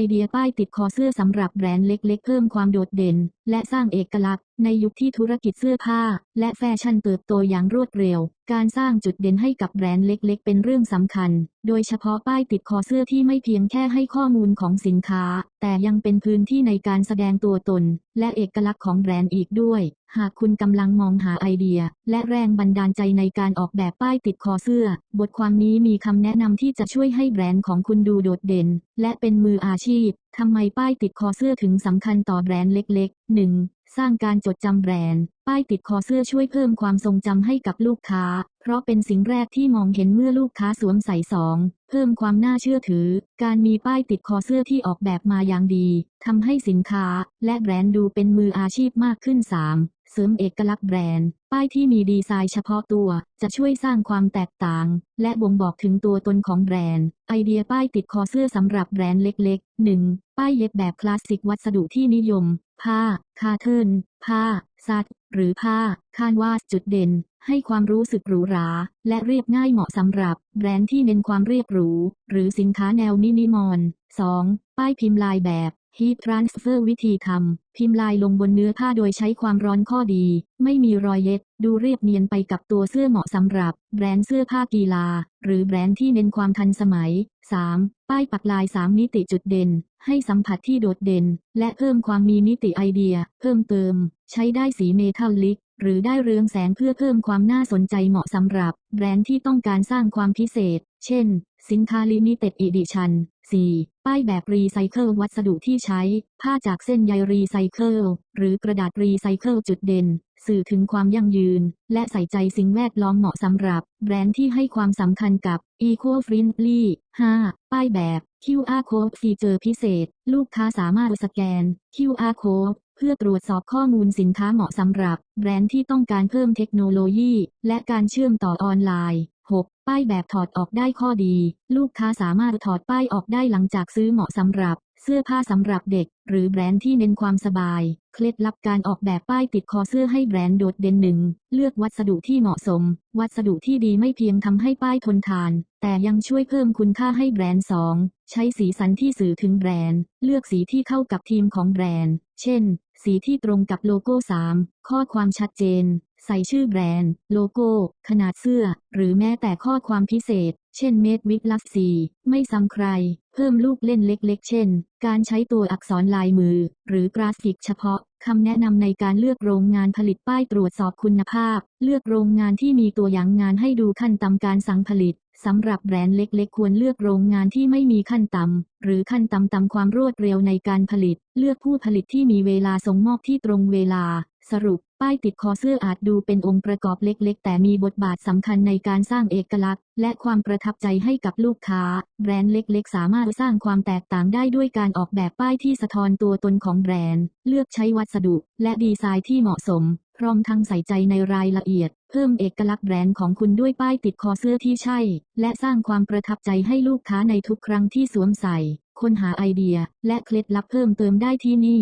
ไอเดียป้ายติดคอเสื้อสำหรับแบรนด์เล็ก ๆ เพิ่มความโดดเด่น และสร้างเอกลักษณ์ ในยุคที่ธุรกิจเสื้อผ้า และแฟชั่นเติบโตอย่างรวดเร็ว การสร้างจุดเด่นให้กับแบรนด์เล็ก ๆ เป็นเรื่องสำคัญ โดยเฉพาะป้ายติดคอเสื้อที่ไม่เพียงแค่ให้ข้อมูลของสินค้า แต่ยังเป็นพื้นที่ในการแสดงตัวตน และเอกลักษณ์ของแบรนด์อีกด้วย หากคุณกำลังมองหาไอเดีย และแรงบันดาลใจในการออกแบบป้ายติดคอเสื้อ บทความนี้มีคำแนะนำที่จะช่วยให้แบรนด์ของคุณดูโดดเด่น และเป็นมืออาชีพทำไมป้ายติดคอเสื้อถึงสำคัญต่อแบรนด์เล็กๆ 1. สร้างการจดจำแบรนด์ ป้ายติดคอเสื้อช่วยเพิ่มความทรงจำให้กับลูกค้า เพราะเป็นสิ่งแรกที่มองเห็นเมื่อลูกค้าสวมใส่สอง เพิ่มความน่าเชื่อถือ การมีป้ายติดคอเสื้อที่ออกแบบมาอย่างดีทำให้สินค้า และแบรนด์ดูเป็นมืออาชีพมากขึ้น 3. เสริมเอกลักษณ์แบรนด์ ป้ายที่มีดีไซน์เฉพาะตัว จะช่วยสร้างความแตกต่าง และบ่งบอกถึงตัวตนของแบรนด์ ไอเดียป้ายติดคอเสื้อสำหรับแบรนด์เล็กๆ 1. ป้ายเย็บแบบคลาสสิกวัสดุที่นิยม ผ้า คาเทิร์นผ้า ซัด หรือผ้า คานวาสจุดเด่น ให้ความรู้สึกหรูหรา และเรียบง่ายเหมาะสำหรับ แบรนด์ที่เน้นความเรียบหรู หรือสินค้าแนวมินิมอล 2. ป้ายพิมพ์ลายแบบ Heat Transfer วิธีทำ พิมพ์ลายลงบนเนื้อผ้าโดยใช้ความร้อนข้อดี ไม่มีรอยเย็บ ดูเรียบเนียนไปกับตัวเสื้อเหมาะสำหรับ แบรนด์เสื้อผ้ากีฬา หรือแบรนด์ที่เน้นความทันสมัย 3. ป้ายปักลาย 3 มิติจุดเด่น ให้สัมผัสที่โดดเด่น และเพิ่มความมีมิติไอเดีย เพิ่มเติม ใช้ได้สีเมทัลลิก หรือได้เรืองแสงเพื่อเพิ่มความน่าสนใจเหมาะสำหรับ แบรนด์ที่ต้องการสร้างความพิเศษ เช่น สินค้าลิมิเต็ดอีดิชัน 4. ป้ายแบบรีไซเคิลวัสดุที่ใช้ ผ้าจากเส้นใยรีไซเคิล หรือกระดาษรีไซเคิลจุดเด่น สื่อถึงความยั่งยืน และใส่ใจสิ่งแวดล้อมเหมาะสำหรับ แบรนด์ที่ให้ความสำคัญกับ Eco Friendly 5. ป้ายแบบ QR Code ฟีเจอร์พิเศษ ลูกค้าสามารถสแกน QR Code เพื่อตรวจสอบข้อมูลสินค้าเหมาะสำหรับ แบรนด์ที่ต้องการเพิ่มเทคโนโลยี และการเชื่อมต่อออนไลน์ 6. ป้ายแบบถอดออกได้ข้อดี ลูกค้าสามารถถอดป้ายออกได้หลังจากซื้อเหมาะสำหรับ เสื้อผ้าสำหรับเด็ก หรือแบรนด์ที่เน้นความสบาย เคล็ดลับการออกแบบป้ายติดคอเสื้อให้แบรนด์โดดเด่นหนึ่งเลือกวัสดุที่เหมาะสม วัสดุที่ดีไม่เพียงทำให้ป้ายทนทาน แต่ยังช่วยเพิ่มคุณค่าให้แบรนด์ 2. ใช้สีสันที่สื่อถึงแบรนด์ เลือกสีที่เข้ากับทีมของแบรนด์ เช่นสีที่ตรงกับโลโก้ 3 ข้อความชัดเจน ใส่ชื่อแบรนด์ โลโก้ ขนาดเสื้อ หรือแม้แต่ข้อความพิเศษ เช่นเมดวิกลักซีไม่ซ้ำใคร เพิ่มลูกเล่นเล็กๆ เช่น การใช้ตัวอักษรลายมือ หรือกราฟิกเฉพาะคำแนะนำในการเลือกโรงงานผลิตป้ายตรวจสอบคุณภาพ เลือกโรงงานที่มีตัวอย่างงานให้ดูขั้นตำการสั่งผลิต สำหรับแบรนด์เล็กๆ ควรเลือกโรงงานที่ไม่มีขั้นต่ำ หรือขั้นต่ำตามความรวดเร็วในการผลิต เลือกผู้ผลิตที่มีเวลาส่งมอบที่ตรงเวลา สรุป ป้ายติดคอเสื้ออาจดูเป็นองค์ประกอบเล็กๆ แต่มีบทบาทสำคัญในการสร้างเอกลักษณ์ และความประทับใจให้กับลูกค้า แบรนด์เล็กๆ สามารถสร้างความแตกต่างได้ด้วยการออกแบบป้ายที่สะท้อนตัวตนของแบรนด์ เลือกใช้วัสดุ และดีไซน์ที่เหมาะสม พร้อมทั้งใส่ใจในรายละเอียด เพิ่มเอกลักษณ์แบรนด์ของคุณด้วยป้ายติดคอเสื้อที่ใช่ และสร้างความประทับใจให้ลูกค้าในทุกครั้งที่สวมใส่ ค้นหาไอเดีย และเคล็ดลับเพิ่มเติมได้ที่นี่